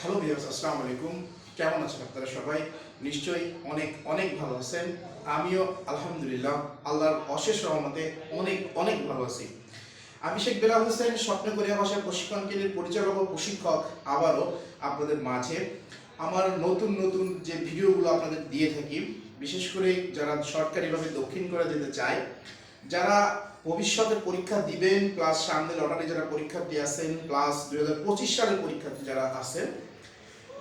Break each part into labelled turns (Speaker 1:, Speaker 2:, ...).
Speaker 1: Hello viewers আসসালামু আলাইকুম কেমন আছেন আপনারা সবাই? নিশ্চয়ই অনেক অনেক ভালো আছেন। আমিও আলহামদুলিল্লাহ আল্লাহর অশেষ রহমতে অনেক অনেক ভালো আছি। আমি শেখ বেলাল হোসেন স্বপ্ন কোরিয়া ভাষা প্রশিক্ষণ কেন্দ্রের পরিচালক ও প্রশিক্ষক আবারও আপনাদের মাঝে। আমার নতুন নতুন যে ভিডিওগুলো আপনাদের দিয়ে থাকি, বিশেষ করে যারা সরকারিভাবে দক্ষিণ কোরিয়া যেতে চায়, যারা ভবিষ্যতে পরীক্ষা দিবেন, প্লাস সামনে লটারি যারা পরীক্ষার্থী আছেন, প্লাস দুই হাজার পঁচিশ সালের পরীক্ষার্থী যারা আছেন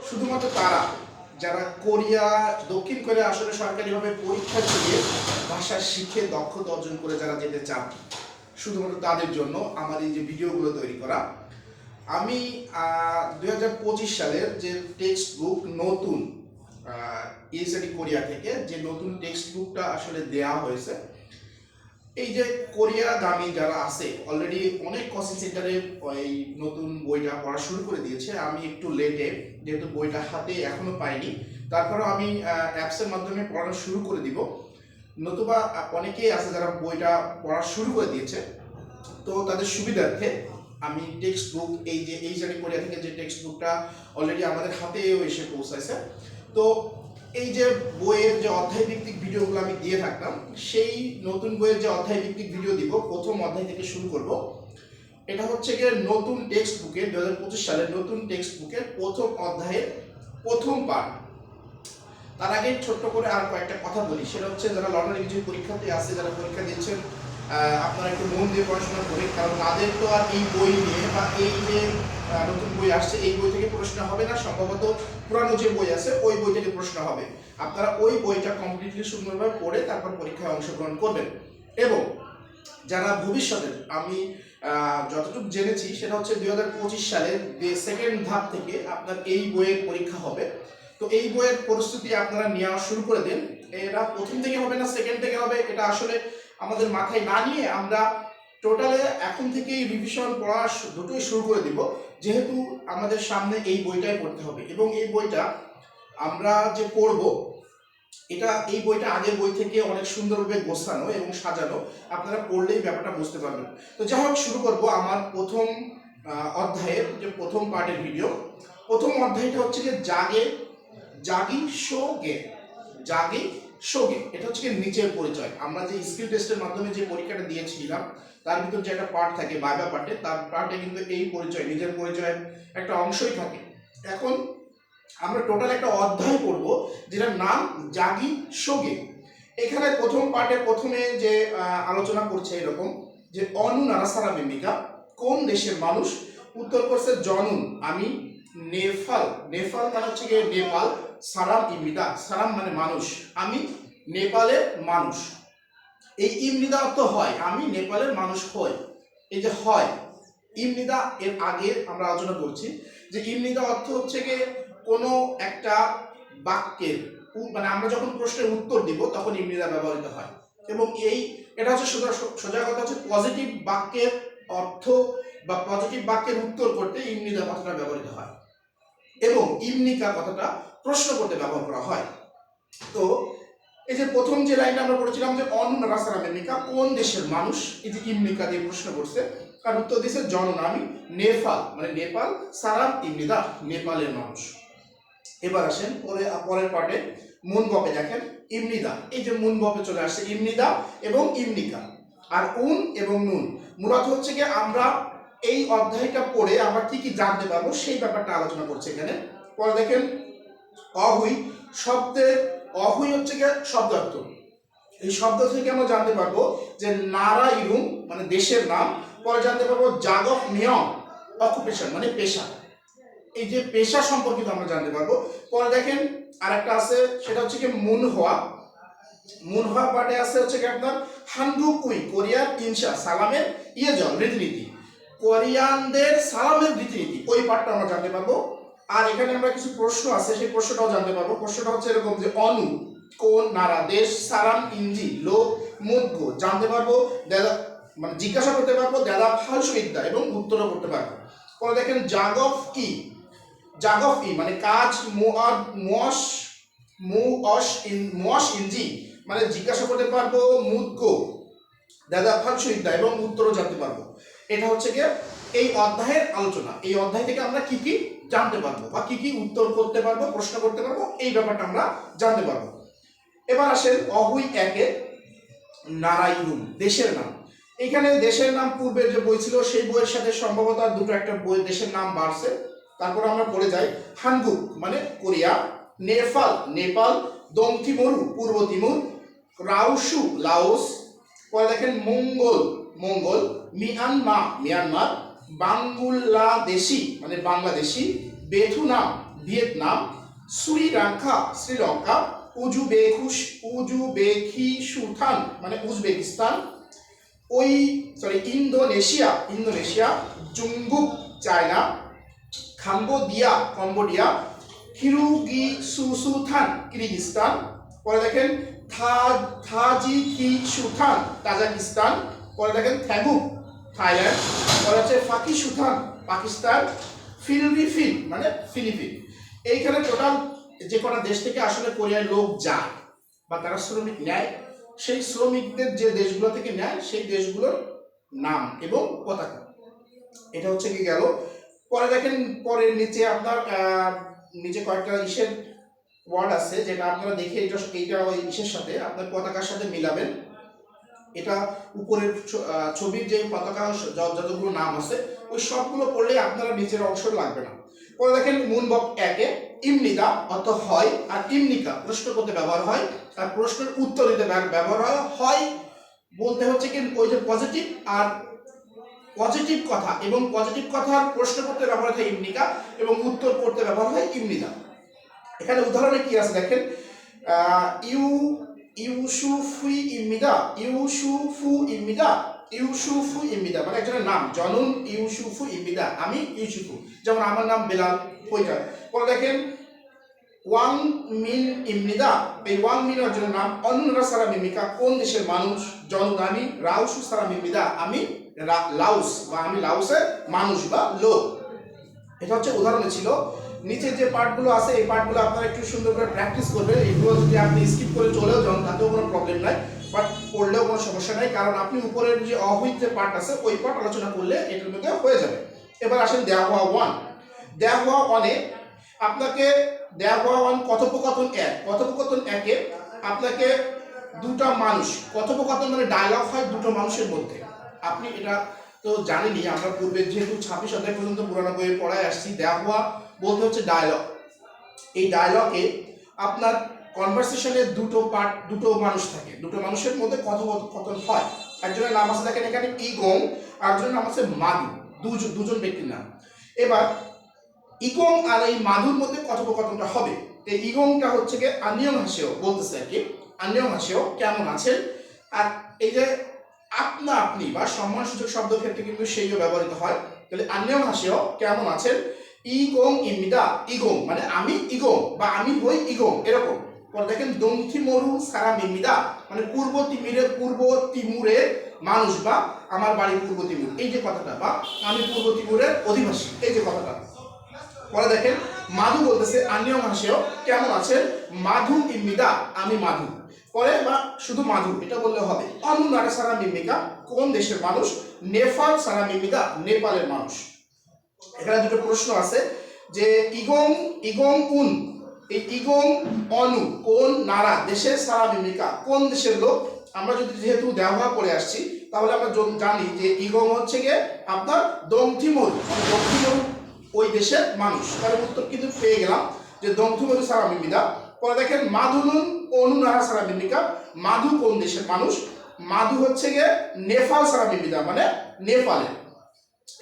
Speaker 1: শুধুমাত্র তারা, যারা কোরিয়া, দক্ষিণ কোরিয়া আসলে সরকারিভাবে পরীক্ষা দিয়ে ভাষা শিখে দক্ষতা অর্জন করে যারা যেতে চান, শুধুমাত্র তাদের জন্য আমার এই যে ভিডিওগুলো তৈরি করা। আমি দুই হাজার পঁচিশ সালের যে টেক্সট বুক নতুন ইএসআডি কোরিয়া থেকে যে নতুন টেক্সট বুকটা আসলে দেয়া হয়েছে এই যে কোরিয়াগামী যারা আছে অলরেডি অনেক কোচিং সেন্টারে এই নতুন বইটা পড়া শুরু করে দিয়েছে। আমি একটু লেটে যেহেতু বইটা হাতে এখনও পাইনি, তারপরেও আমি অ্যাপসের মাধ্যমে পড়ানো শুরু করে দিব। নতুবা অনেকেই আছে যারা বইটা পড়া শুরু করে দিয়েছে। তো তাদের সুবিধার্থে আমি টেক্সট বুক এই যে, এই জানি কোরিয়া থেকে যে টেক্সট বুকটা অলরেডি আমাদের হাতেও এসে পৌঁছাইছে। তো এই যে বইয়ের যে অধ্যায় ভিত্তিক ভিডিওগুলো আমি দিয়ে থাকতাম সেই নতুন বইয়ের যে অধ্যায় ভিত্তিক ভিডিও দিব, প্রথম অধ্যায় থেকে শুরু করব। এটা হচ্ছে গিয়ে নতুন টেক্সট বুকে দু হাজার পঁচিশ সালের নতুন টেক্সট বুকের প্রথম অধ্যায়ের প্রথম পার্ট তার আগে ছোট্ট করে আর কয়েকটা কথা বলি। সেটা হচ্ছে, যারা লটারি বিজয়ী পরীক্ষাতে আছে, যারা পরীক্ষা দিচ্ছেন আপনারা একটু মন দিয়ে পড়াশোনা করি কারণ তাদের তো আর এই বই নিয়ে বা এই যে নতুন বই আসছে, এই বই থেকে প্রশ্ন হবে না। সম্ভবত পুরানো যে বই আছে, ওই বই থেকে প্রশ্ন হবে। আপনারা ওই বইটা কমপ্লিটলি সুন্দরভাবে পড়ে তারপর পরীক্ষায় অংশগ্রহণ করবেন। এবং যারা ভবিষ্যতে আমি যতটুকু জেনেছি, সেটা হচ্ছে দুই হাজার পঁচিশ সালের সেকেন্ড ধাপ থেকে আপনার এই বইয়ের পরীক্ষা হবে। তো এই বইয়ের প্রস্তুতি আপনারা নেওয়া শুরু করে দেন। এটা প্রথম থেকে হবে না সেকেন্ড থেকে হবে, এটা আসলে আমাদের মাথায় না নিয়ে আমরা টোটালে এখন থেকেই রিভিশন পড়া শু- দুটোই শুরু করে দিব। যেহেতু আমাদের সামনে এই বইটাই পড়তে হবে এবং এই বইটা আমরা যে পড়ব, এটা, এই বইটা আগের বই থেকে অনেক সুন্দরভাবে গোছানো এবং সাজানো। আপনারা পড়লেই ব্যাপারটা বুঝতে পারবেন। তো যাই হোক, শুরু করব আমার প্রথম অধ্যায়ের যে প্রথম পার্টের ভিডিও। প্রথম অধ্যায়টা হচ্ছে যে জাগে জাগি শোগে জাগি শোগে এটা হচ্ছে কি নিচের পরিচয়। আমরা যে স্কিল টেস্টের মাধ্যমে যে পরীক্ষাটা দিয়েছিলাম, তার ভিতর যে একটা পার্ট থাকে বাইবা পার্টে তার পার্টে কিন্তু এই পরিচয়, নিজের পরিচয়ের একটা অংশই থাকে। এখন আমরা টোটাল একটা অধ্যায় পড়ব, যেটার নাম জাগি শোগে এখানে প্রথম পার্টে প্রথমে যে আলোচনা করছে এরকম, যে অনু নারাসারা মিমিকা কোন দেশের মানুষ? উত্তর করছে জনুন, আমি নেপাল। নেপাল মানে হচ্ছে গিয়ে নেপাল সারাম ইমৃদা সারাম মানে মানুষ। আমি নেপালের মানুষ। এই ইমৃদা অর্থ হয়, আমি নেপালের মানুষ হই। এই যে হয় ইমৃদা এর আগে আমরা আলোচনা করছি যে ইমৃদা অর্থ হচ্ছে গিয়ে কোনো একটা বাক্যের মানে আমরা যখন প্রশ্নের উত্তর দিব, তখন ইমৃদা ব্যবহৃত হয়। এবং এই, এটা হচ্ছে সোজা সোজা কথা হচ্ছে পজিটিভ বাক্যের অর্থ বা পজিটিভ বাক্যের উত্তর করতে ইমনিদা কথাটা ব্যবহৃত হয়। এবং ইমনিকা কথাটা প্রশ্ন করতে ব্যবহার করা হয়। তো এই যে প্রথম যে লাইনটা আমরা পড়েছিলাম যে অন্য রাসারা মেনিকা কোন দেশের মানুষ? এই যে ইমনিকা দিয়ে প্রশ্ন করছে। আর উত্তর দিয়েছে জননামী নেপাল মানে নেপাল, সারাম ইমনিদা নেপালের মানুষ। এবার আসেন পরে, পরের পার্টে মুন বপে দেখেন ইমনিদা এই যে মুন বপে চলে আসছে ইমনিদা এবং ইমনিকা আর উন এবং নুন। মূলত হচ্ছে কি, আমরা এই অধ্যায়টা পড়ে আমরা কি কি জানতে পারব সেই ব্যাপারটা আলোচনা করছে এখানে। পরে দেখেন, অহুই শব্দের অহুই হচ্ছে কি শব্দার্থ। এই শব্দ থেকে আমরা জানতে পারব যে নারা ইরুম মানে দেশের নাম, পরে জানতে পারব জাগক নিয়ম অকুপেশন মানে পেশা। এই যে পেশা সম্পর্কিত আমরা জানতে পারব। পরে দেখেন, আরেকটা আছে, সেটা হচ্ছে কি মুন হওয়া। মুন হওয়া পার্টে আছে হচ্ছে কি আপনার হান্ডু কুই কোরিয়ার ইনসা সালামের ইয়ে জল, রীতিনীতি। কোরিয়ানদের সালামের রীতিনীতি ওই পার্টটা আমরা জানতে পারব। আর এখানে আমরা কিছু প্রশ্ন আছে, সেই প্রশ্নটাও জানতে পারব। প্রশ্নটা হচ্ছে এরকম যে অনু কোন নারা দেশ, সারাম, ইঞ্জি, লোক, মুদ্গ, জানতে পারব দাদা মানে জিজ্ঞাসা করতে পারব দাদা ফালসু বিদ্যা এবং উত্তরও করতে পারব। পরে দেখেন, জাগফ কি? জাগফ ই মানে কাজ মুআদ মুয়াশ মুঅশ ইন মুয়াশ ইঞ্জি মানে জিজ্ঞাসা করতে পারব, মুদ্গ দাদা ফালসু বিদ্যা এবং উত্তরও জানতে পারব। এটা হচ্ছে গিয়ে এই অধ্যায়ের আলোচনা। এই অধ্যায় থেকে আমরা কি কি জানতে পারব বা কি কি উত্তর করতে পারব, প্রশ্ন করতে পারব, এই ব্যাপারটা আমরা জানতে পারব। এবার আসেন অহুই একে নারায়ণ দেশের নাম। এখানে দেশের নাম পূর্বের যে বই ছিল, সেই বইয়ের সাথে সম্ভবত দুটো একটা বই দেশের নাম বাড়ছে। তারপর আমরা পড়ে যাই হানগুক মানে কোরিয়া, নেপাল নেপাল, দং তিমুর, পূর্ব তিমুর, রাউসু, লাওস, পরে দেখেন Mongol Mongol Myanmar Myanmar, Bangladeshi মানে বাংলাদেশি বেথুনাম ভিয়েতনাম, শ্রীলঙ্কা শ্রীলঙ্কা উজুবেকুশ উজুবেকিস্তান মানে উজবেকিস্তান, ওই sorry Indonesia Indonesia, জুঙ্গুক, China Cambodia Cambodia কিরুগিসুসুথান কিরগিস্তান পরে দেখেন থা, থাজিকিসুথান, তাজাকিস্তান, পরে দেখেন থ্যাগুক থাইল্যান্ড পরে হচ্ছে ফাকিসুথান পাকিস্তান ফিলিপিন মানে ফিলিপিন এইখানে টোটাল যে কটা দেশ থেকে আসলে কোরিয়ার লোক যায় বা তারা শ্রমিক নেয়, সেই শ্রমিকদের যে দেশগুলো থেকে নেয়, সেই দেশগুলোর নাম এবং পতাকা। এটা হচ্ছে কি গেল? পরে দেখেন, পরে নিচে আপনার নিচে কয়েকটা ইসের ওয়ার্ড আছে, যেটা আপনারা দেখে এটা এইটা ওই ইসের সাথে, আপনার পতাকার সাথে মিলাবেন। এটা উপরের ছবির যে পতাকা যতগুলো নাম আছে, ওই সবগুলো পড়লে আপনারা নিচের অংশ লাগবে না। পরে দেখেন মুনবক একে ইমনিকা অর্থ হয় আর ইমনিকা প্রশ্ন করতে ব্যবহার হয়। আর প্রশ্নের উত্তর দিতে ব্যব- ব্যবহার হয় হয় বলতে হচ্ছে কি, ওই যে পজিটিভ আর পজিটিভ কথা এবং পজিটিভ কথার প্রশ্ন করতে ব্যবহার হয় ইমনিকা এবং উত্তর করতে ব্যবহার হয় ইমনিকা এখানে উদাহরণে কি আছে দেখেন? ইউ ইউসুফুই ইমিদা ইউসুফু ইমিদা ইউসুফু ইমিদা মানে একজনের নাম জনন ইউসুফু ইমিদা আমি ইউসুফু, যেমন আমার নাম বেলাল ওইটা পরে দেখেন, ওয়াং মিন ইমনিদা এই ওয়াং মিন একজনের নাম অনুরা সারা মিমিকা কোন দেশের মানুষ জনন আমি রাউসু সারা মিমিদা আমি লাউস, বা আমি লাউসের মানুষ বা লোক। এটা হচ্ছে উদাহরণে ছিল নিচে যে পার্টগুলো আছে, এই পার্টগুলো আপনারা একটু সুন্দর করে প্র্যাকটিস করবেন। এগুলো যদি আপনি স্কিপ করে চলেও যান, তাতেও কোনো প্রবলেম নাই। বাট পড়লেও কোনো সমস্যা নাই, কারণ আপনি উপরের যে অহুইত যে পার্ট আছে, ওই পার্ট আলোচনা করলে এটার মধ্যে হয়ে যাবে। এবার আসেন দেওয়া হওয়া ওয়ান দেওয়া হওয়া ওয়ানে আপনাকে দেওয়া হওয়া ওয়ান কথোপকথন এক। কথোপকথন একে আপনাকে দুটা মানুষ, কথোপকথন মানে ডায়লগ হয় দুটো মানুষের মধ্যে। আপনি এটা তো জানেনই আমরা পূর্বে যেহেতু ছাব্বিশ অধ্যায় পর্যন্ত পুরানো বইয়ে পড়ায় আসছি দেওয়া বলতে হচ্ছে ডায়লগ এই ডায়লগে আপনার কনভারসেশনে দুটো পার্ট দুটো মানুষ থাকে। দুটো মানুষের মধ্যে কথোপকথন হয়। একজনের নাম আছে দেখেন এখানে ইগং আর একজনের নাম আছে মাদু দুজন দুজন ব্যক্তির নাম। এবার, ইগং আর এই মাদুর মধ্যে কথোপকথনটা হবে। এই ইগংটা হচ্ছে গিয়ে আনিয়ম হাসেও বলতেছে আর কি। আনিয়ম হাসেও কেমন আছেন? আর এই যে আপনা আপনি বা সম্মানসূচক শব্দ ক্ষেত্রে কিন্তু সেইও ব্যবহৃত হয়। তাহলে আনিয়ম হাসেও কেমন আছেন? ইগং ইমিদা ইগং মানে আমি ইগং বা আমি হই ইগং, এরকম। পরে দেখেন দংথি মরু সারা মিমিদা মানে পূর্ব তিমিরের পূর্ব তিমুরে মানুষ বা আমার বাড়ি পূর্ব তিমুর। এই যে কথাটা, বা আমি পূর্ব তিমুরের অধিবাসী, এই যে কথাটা। পরে দেখেন মাধু বলতেছে আনিয়ম হাসেও কেমন আছেন? মাধু ইমিদা আমি মাধু। পরে বা শুধু মাধু, এটা বললে হবে। অনু নারে সারা মিমিকা, কোন দেশের মানুষ? নেপাল সারা মিমিকা, নেপালের মানুষ। এখানে দুটো প্রশ্ন আছে যে ইগং ইগং উন, এই ইগং অনু কোন নারা দেশের সারা মিমিকা, কোন দেশের লোক? আমরা যদি যেহেতু দেওয়া পড়ে আসছি, তাহলে আমরা জানি যে ইগং হচ্ছে গিয়ে আপনার দংথিমরু দংথিমরু ওই দেশের মানুষ। তার উত্তর কিন্তু পেয়ে গেলাম যে দংথিমরু সারা মিমিকা। পরে দেখেন মাধুনুন সারা মিমিকা মাধু কোন দেশের মানুষ? মাধু হচ্ছে গিয়ে নেপাল সারা মানে নেপালের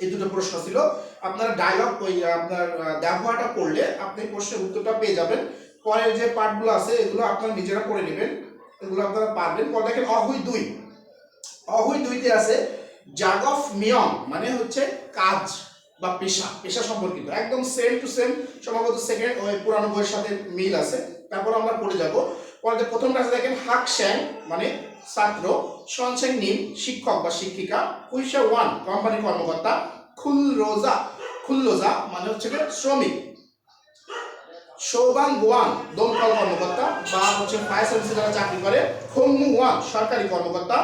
Speaker 1: এই দুটো প্রশ্ন ছিল। আপনার ডায়লগ ওই, আপনার ব্যবহারটা করলে আপনি প্রশ্নের উত্তরটা পেয়ে যাবেন। পরের যে পার্টগুলো আছে, এগুলো আপনারা নিজেরা করে নেবেন। এগুলো আপনারা পারবেন। পরে দেখেন অহুই দুই। অহুই দুইতে আছে জাগফ মিয়ং মানে হচ্ছে কাজ বা পেশা। পেশা সম্পর্কিত। একদম সেম টু সেম সম্ভবত সেকেন্ড ওই পুরানো বইয়ের সাথে মিল আছে। তারপর আমরা পড়ে যাব। পরে প্রথম কাছে দেখেন হাক শ্যাং মানে ছাত্র সনসেং নিম, শিক্ষক বা শিক্ষিকা কুইশা ওয়ান কোম্পানি কর্মকর্তা খুল রোজা খুল্লোজা মানে হচ্ছে শ্রমিক। সৌবান ওয়ান দমকল কর্মকর্তা বা হচ্ছে ফায়ার সার্ভিসে যারা চাকরি করে খোংমু ওয়ান, সরকারি কর্মকর্তা,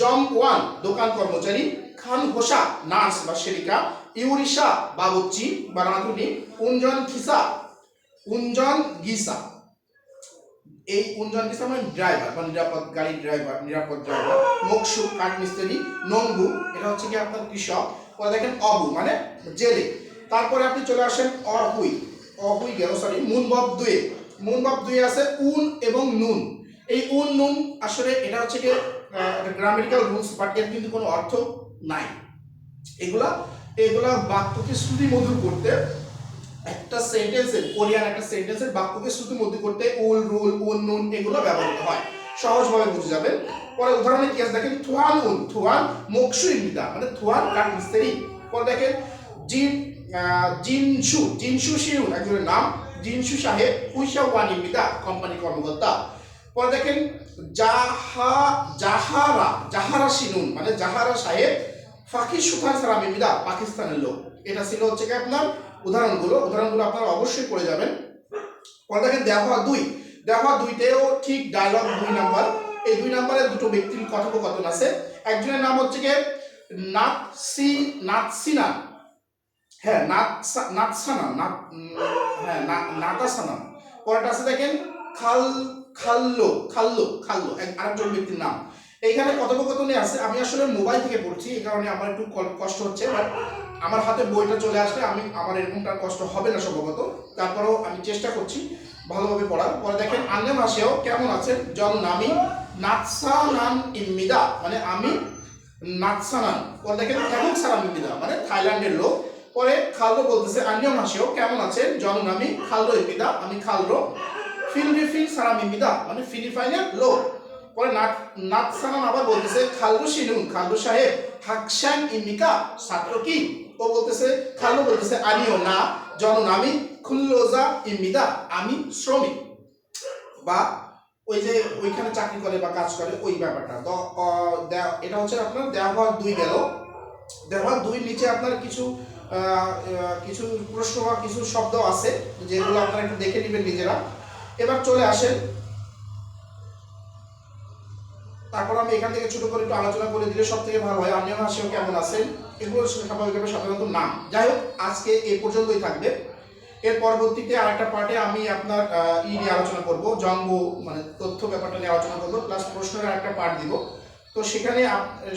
Speaker 1: জম ওয়ান, দোকান কর্মচারী খান ঘোষা নার্স বা সেবিকা, ইউরিশা বাবুচি বা রাঁধুনি, উঞ্জন খিসা, উঞ্জন গিসা। এই উঞ্জন গিসা মানে ড্রাইভার বা নিরাপদ গাড়ির ড্রাইভার নিরাপদ ড্রাইভার মকসু কাঠমিস্ত্রি, নঙ্গু, এটা হচ্ছে কি আপনার কৃষক। পরে দেখেন অবু মানে জেলে। তারপরে আপনি চলে আসেন অহুই। অহুই গেল সরি মুনবব দুয়ে। মুনবব দুয়ে আছে উন এবং নুন। এই উন, নুন আসলে এটা হচ্ছে কি গ্রামেটিক্যাল রুলস বাট এর কিন্তু কোনো অর্থ নাই। এগুলা এগুলা বাক্যকে শ্রুতি মধুর করতে একটা সেন্টেন্সের কোরিয়ান একটা সেন্টেন্সের বাক্যকে শ্রুতি মধুর করতে ওল রুল উন নুন এগুলো ব্যবহৃত হয়। সহজভাবে বুঝে যাবেন। পরে উদাহরণে কি আছে? দেখেন থুয়ান উন থুয়ান মকসু ইমিদা মানে থুয়ান কাঠ মিস্ত্রি? পরে দেখেন জিন জিনসু জিনসু শিউন, একজনের নাম জিনসু সাহেব উইসা ওয়ান ইমিদা কোম্পানি কর্মকর্তা। পরে দেখেন জাহা, জাহারা জাহারা সিনুন মানে জাহারা সাহেব ফাঁকি সুখান সালাম ইমিদা পাকিস্তানের লোক। এটা ছিল হচ্ছে কি আপনার? উদাহরণগুলো উদাহরণগুলো আপনারা অবশ্যই পড়ে যাবেন। পরে দেখেন দেওয়া দুই। দেওয়া দুইতেও ঠিক ডায়লগ দুই নাম্বার এই দুই নাম্বারে দুটো ব্যক্তির কথোপকথন আছে। একজনের নাম হচ্ছে গিয়ে নাতসি নাতসিনা হ্যাঁ উম, হ্যাঁ না- নাতাসানা। পরেরটা আছে দেখেন খাল খাল্লো খাল্লো খাল্লো আরেকজন ব্যক্তির নাম। এইখানে কথোপকথনে আছে। আমি আসলে মোবাইল থেকে পড়ছি এই কারণে আমার একটু কষ্ট হচ্ছে বাট আমার হাতে বইটা চলে আসলে আমি আমার এরকমটা কষ্ট হবে না সম্ভবত। তারপরেও আমি চেষ্টা করছি ভালোভাবে পড়ার। পরে দেখেন আঙ্গে মাসেও কেমন আছেন? জন নামি নাৎসানান ইম্মিদা মানে আমি নাৎসানান। পরে দেখেন কেমন সালাম ইম্মিদা মানে থাইল্যান্ডের লোক। পরে খালরো বলতেছে আন্য মাসেও কেমন আছেন? জন নামি খালরো ইম্মিদা, আমি খালরো ফিলরিফিল সালাম ইম্মিদা মানে ফিলিপাইনের লোক। পরে নাট নাৎসানান আবার বলতেছে, খালরু শিনুন খালরু সাহেব হাকশান ইমিকা ছাত্র কি? ও বলতেছে খালু বলতেছে আনিও না জননামি খুল্লোজা ইমিদা আমি শ্রমিক। বা ওই যে ওইখানে চাকরি করে বা কাজ করে, ওই ব্যাপারটা। অ- এটা হচ্ছে আপনার দেওয়া দুই গেল। দেওয়া দুই নিচে আপনার কিছু কিছু প্রশ্ন বা কিছু শব্দ আছে, যেগুলো আপনারা একটু দেখে নেবেন নিজেরা। এবার চলে আসেন তারপর আমি এখান থেকে ছোট করে একটু আলোচনা করে দিলে সব থেকে ভালো হয়। আমিও হাসিও কেমন আছেন? এগুলো স্বাভাবিকভাবে সাধারণত নাম। যাই হোক, আজকে এ পর্যন্তই থাকবে। এর পরবর্তীতে আরেকটা পার্টে আমি আপনার ই নিয়ে আলোচনা করব, জঙ্গ মানে তথ্য ব্যাপারটা নিয়ে আলোচনা করব প্লাস প্রশ্নের আরেকটা পার্ট দিব। তো সেখানে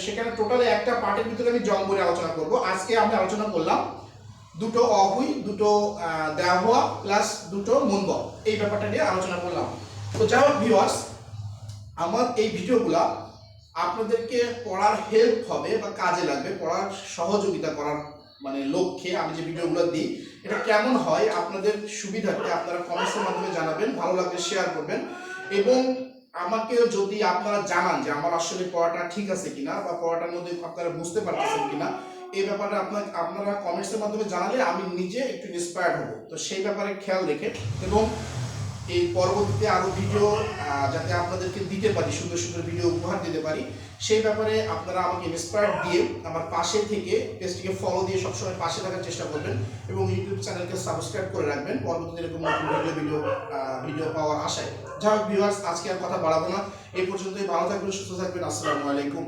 Speaker 1: সেখানে টোটালি একটা পার্টের ভিতরে আমি জঙ্গ নিয়ে আলোচনা করব। আজকে আমি আলোচনা করলাম দুটো অহুই, দুটো দেওয়া প্লাস দুটো মুনব এই ব্যাপারটা নিয়ে আলোচনা করলাম। তো যাই হোক ভিউয়ার্স আমার এই ভিডিওগুলা আপনাদেরকে পড়ার হেল্প হবে বা কাজে লাগবে, পড়ার সহযোগিতা করার মানে লক্ষ্যে আমি যে ভিডিওগুলো দিই, এটা কেমন হয়, আপনাদের সুবিধার্থে আপনারা কমেন্টসের মাধ্যমে জানাবেন, ভালো লাগলে শেয়ার করবেন এবং আমাকেও যদি আপনারা জানান যে আমার আসলে পড়াটা ঠিক আছে কিনা বা পড়াটার মধ্যে আপনারা বুঝতে পারতেছেন কিনা, এই ব্যাপারে আপনার, আপনারা কমেন্টসের মাধ্যমে জানালে আমি নিজে একটু ইন্সপায়ার্ড হব। তো সেই ব্যাপারে খেয়াল রেখে এবং এই পরবর্তীতে আরও ভিডিও যাতে আপনাদেরকে দিতে পারি, সুন্দর সুন্দর ভিডিও উপহার দিতে পারি, সেই ব্যাপারে আপনারা আমাকে ইন্সপায়ার দিয়ে আমার পাশে থেকে পেজটিকে ফলো দিয়ে সবসময় পাশে থাকার চেষ্টা করবেন এবং ইউটিউব চ্যানেলকে সাবস্ক্রাইব করে রাখবেন পরবর্তীতে এরকম নতুন ভিডিও ভিডিও ভিডিও পাওয়ার আশায়। যাই হোক ভিউয়ার্স আজকে আর কথা বাড়াবো না। এই পর্যন্তই, ভালো থাকবেন, সুস্থ থাকবেন। আসসালামু আলাইকুম।